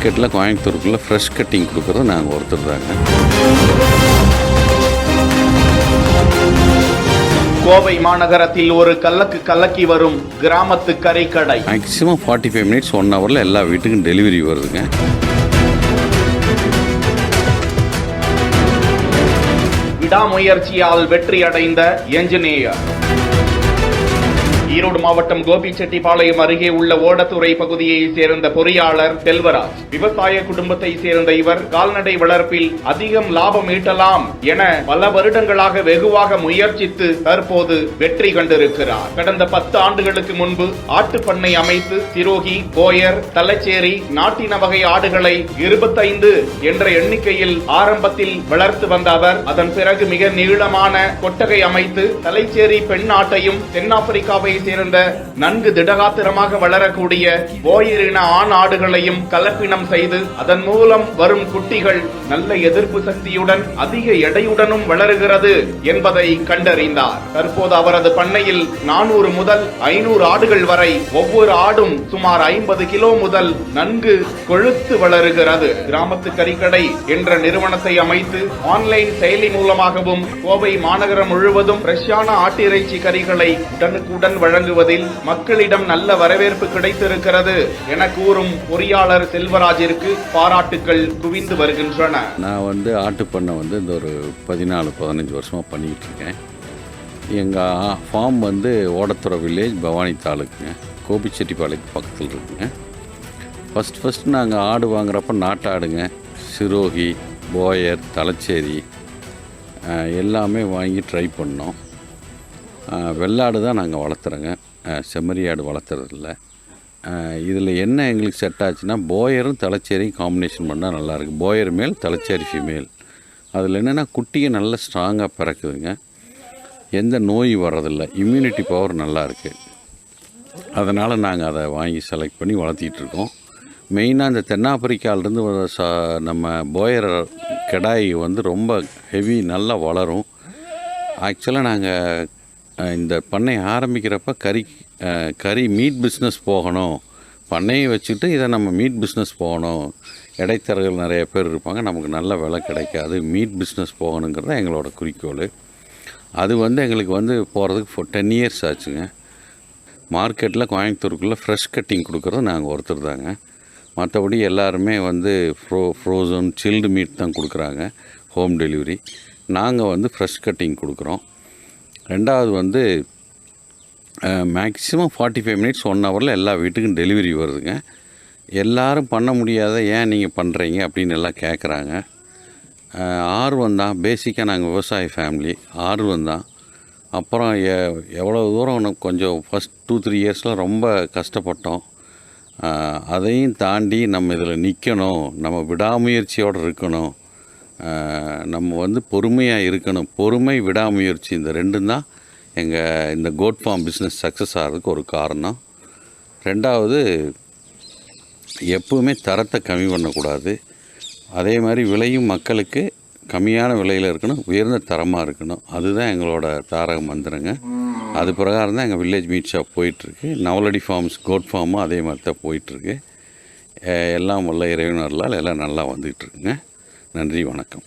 மார்க்கெட்டில் கோயம்புத்தூருக்குள்ளே fresh cutting கொடுக்குறது நாங்கள் ஒருத்தர் தாங்க கோவை மாநகரத்தில் ஒரு கல்லக்கு கலக்கி வரும் கிராமத்து கறிக்கடை maximum forty five minutes one ஹவரில் எல்லா வீட்டுக்கும் டெலிவரி வருதுங்க. விடாமுயற்சியால் வெற்றி அடைந்த என்ஜினியர் ஈரோடு மாவட்டம் கோபிச்செட்டிப்பாளையம் அருகே உள்ள ஓடத்துறை பகுதியைச் சேர்ந்த பொறியாளர் செல்வராஜ் விவசாய குடும்பத்தை சேர்ந்த இவர் கால்நடை வளர்ப்பில் அதிகம் லாபம் ஈட்டலாம் என பல வருடங்களாக வெகுவாக முயற்சித்து தற்போது வெற்றி கண்டிருக்கிறார். கடந்த பத்து ஆண்டுகளுக்கு முன்பு ஆட்டுப் பண்ணை அமைத்து சிரோகி போயர் தலச்சேரி நாட்டின வகை ஆடுகளை இருபத்தைந்து என்ற எண்ணிக்கையில் ஆரம்பத்தில் வளர்த்து வந்த அவர் அதன் பிறகு மிக நீளமான கொட்டகை அமைத்து தலைச்சேரி பெண் ஆட்டையும் தென்னாப்பிரிக்காவை சேர்ந்த நன்கு திடகாத்திரமாக வளரக்கூடிய போயிரின ஆண் ஆடுகளையும் கலப்பினம் செய்து அதன் மூலம் வரும் குட்டிகள் நல்ல எதிர்ப்பு சக்தியுடன் அதிக எடையுடனும் வளருகிறது என்பதை கண்டறிந்தார். தற்போது அவரது பண்ணையில் நானூறு முதல் ஐநூறு ஆடுகள் வரை ஒவ்வொரு ஆடும் சுமார் ஐம்பது கிலோ முதல் நன்கு கொழுத்து வளருகிறது. கிராமத்து கறிக்கடை என்ற நிறுவனத்தை அமைத்து ஆன்லைன் செயலி மூலமாகவும் கோவை மாநகரம் முழுவதும் ஃப்ரெஷ்ஷான ஆட்டிறைச்சி கறிகளை உடனுக்குடன் வழங்க வழங்குவதில் மக்களிடம் நல்ல வரவேற்பு கிடைத்திருக்கிறது என கூறும் பொறியாளர் செல்வராஜிற்கு பாராட்டுக்கள் குவிந்து வருகின்றன. நான் வந்து ஆட்டு பண்ணை வந்து இந்த ஒரு பதினாலு பதினஞ்சு வருஷமாக பண்ணிக்கிட்டு இருக்கேன் எங்கள் ஃபார்ம் வந்து ஓடத்துறை வில்லேஜ் பவானி தாலுக்குங்க. கோபிச்செட்டிப்பாளையத்து பக்கத்தில் இருக்குங்க. ஃபஸ்ட் ஃபஸ்ட் நாங்கள் ஆடு வாங்குறப்ப நாட்டாடுங்க சிரோகி போயர் தலச்சேரி எல்லாமே வாங்கி ட்ரை பண்ணோம். வெள்ளாடு தான் நாங்கள் வளர்த்துறோங்க. செம்மறியாடு செம்மறி ஆடு வளர்த்துறதில்ல. இதில் என்ன எங்களுக்கு செட் ஆச்சுன்னா போயரும் தலைச்சேரியும் காம்பினேஷன் பண்ணால் நல்லாயிருக்கு போயர் மேல் தலைச்சேரி ஃபீமேல் அதில் என்னென்னா குட்டியை நல்ல ஸ்ட்ராங்காக பிறக்குதுங்க. எந்த நோய் வர்றதில்லை. இம்யூனிட்டி பவர் நல்லாயிருக்கு அதனால் நாங்கள் அதை வாங்கி செலக்ட் பண்ணி வளர்த்திட்ருக்கோம் மெயினாக இந்த தென்னாப்பிரிக்காவிலேருந்து வர சா நம்ம போயர் கெடாய் வந்து ரொம்ப ஹெவி நல்லா வளரும். ஆக்சுவலாக நாங்கள் இந்த பண்ணை ஆரம்பிக்கிறப்ப கறி கறி மீட் பிஸ்னஸ் போகணும். பண்ணையை வச்சுட்டு இதை நம்ம மீட் பிஸ்னஸ் போகணும். இடைத்தரகர்கள் நிறைய பேர் இருப்பாங்க. நமக்கு நல்ல விலை கிடைக்காது. மீட் பிஸ்னஸ் போகணுங்கிறது எங்களோட குறிக்கோள். அது வந்து எங்களுக்கு வந்து போகிறதுக்கு ஃபோ டென் இயர்ஸ் ஆச்சுங்க. மார்க்கெட்டில் கோயம்புத்தூருக்குள்ளே ஃப்ரெஷ் கட்டிங் கொடுக்குறது நாங்கள் ஒருத்தர் தாங்க. மற்றபடி எல்லாருமே வந்து ஃப்ரோ ஃப்ரோசன் சில்டு மீட் தான் கொடுக்குறாங்க. ஹோம் டெலிவரி நாங்கள் வந்து ஃப்ரெஷ் கட்டிங் கொடுக்குறோம். ரெண்டாவது வந்து maximum forty five minutes one ஹவரில் எல்லா வீட்டுக்கும் டெலிவரி வருதுங்க. எல்லாரும் பண்ண முடியாத ஏன் நீங்கள் பண்ணுறீங்க அப்படின்னு எல்லாம் கேட்குறாங்க ஆர்வம் தான். பேசிக்காக நாங்கள் விவசாய ஃபேமிலி ஆர்வம் தான். அப்புறம் எ எவ்வளோ தூரம் எனக்கு கொஞ்சம் ஃபஸ்ட் டூ த்ரீ இயர்ஸில் ரொம்ப கஷ்டப்பட்டோம். அதையும் தாண்டி நம்ம இதில் நிற்கணும் நம்ம விடாமுயற்சியோடு இருக்கணும். நம்ம வந்து பொறுமையாக இருக்கணும். பொறுமை விடாமுயற்சி இந்த ரெண்டும் தான் எங்கள் இந்த கோட் ஃபார்ம் பிஸ்னஸ் சக்ஸஸ் ஆகிறதுக்கு ஒரு காரணம். ரெண்டாவது எப்பவுமே தரத்தை கம்மி பண்ணக்கூடாது. அதே மாதிரி விலையும் மக்களுக்கு கம்மியான விலையில் இருக்கணும் உயர்ந்த தரமாக இருக்கணும். அதுதான் எங்களோட தாரக மந்திரங்க. அது பிரகாரம் தான் எங்கள் வில்லேஜ் மீட் ஷாப் போயிட்டுருக்கு. நவலடி ஃபார்ம்ஸ் கோட் ஃபார்மும் அதே மாதிரி தான் போயிட்டுருக்கு. எல்லாம் வல்ல இறைவனர்களால் எல்லாம் நல்லா வந்துகிட்ருக்குங்க நன்றி வணக்கம்.